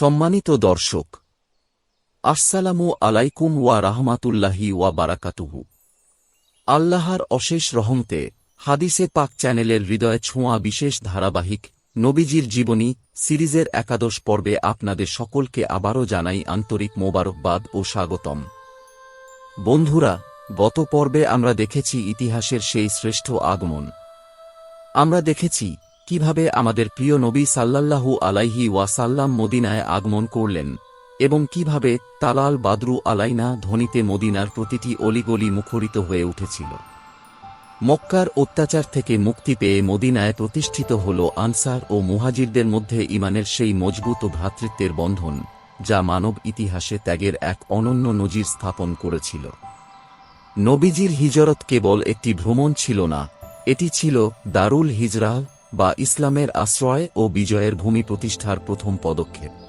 সম্মানিত দর্শক, আসসালামু আলাইকুম ওয়া রাহমাতুল্লাহি ওয়া বারাকাতুহু। আল্লাহর অশেষ রহমতে হাদিসে পাক চ্যানেলের হৃদয় ছোঁয়া বিশেষ ধারাবাহিক নবীজির জীবনী সিরিজের একাদশ পর্বে আপনাদের সকলকে আবারও জানাই আন্তরিক মোবারকবাদ ও স্বাগতম। বন্ধুরা, গত পর্বে আমরা দেখেছি ইতিহাসের সেই শ্রেষ্ঠ আগমন। আমরা দেখেছি কীভাবে আমাদের প্রিয় নবী সাল্লাল্লাহু আলাইহি ওয়াসাল্লাম মদিনায় আগমন করলেন, এবং কীভাবে তালাল বাদরু আলাইনা ধ্বনিতে মদিনার প্রতিটি অলিগলি মুখরিত হয়ে উঠেছিল। মক্কার অত্যাচার থেকে মুক্তি পেয়ে মদিনায় প্রতিষ্ঠিত হল আনসার ও মুহাজিরদের মধ্যে ইমানের সেই মজবুত ভ্রাতৃত্বের বন্ধন, যা মানব ইতিহাসে ত্যাগের এক অনন্য নজির স্থাপন করেছিল। নবীজির হিজরত কেবল একটি ভ্রমণ ছিল না, এটি ছিল দারুল হিজরাহ বা ইসলামের আশ্রয় ও বিজয়ের ভূমি প্রতিষ্ঠার প্রথম পদক্ষেপ।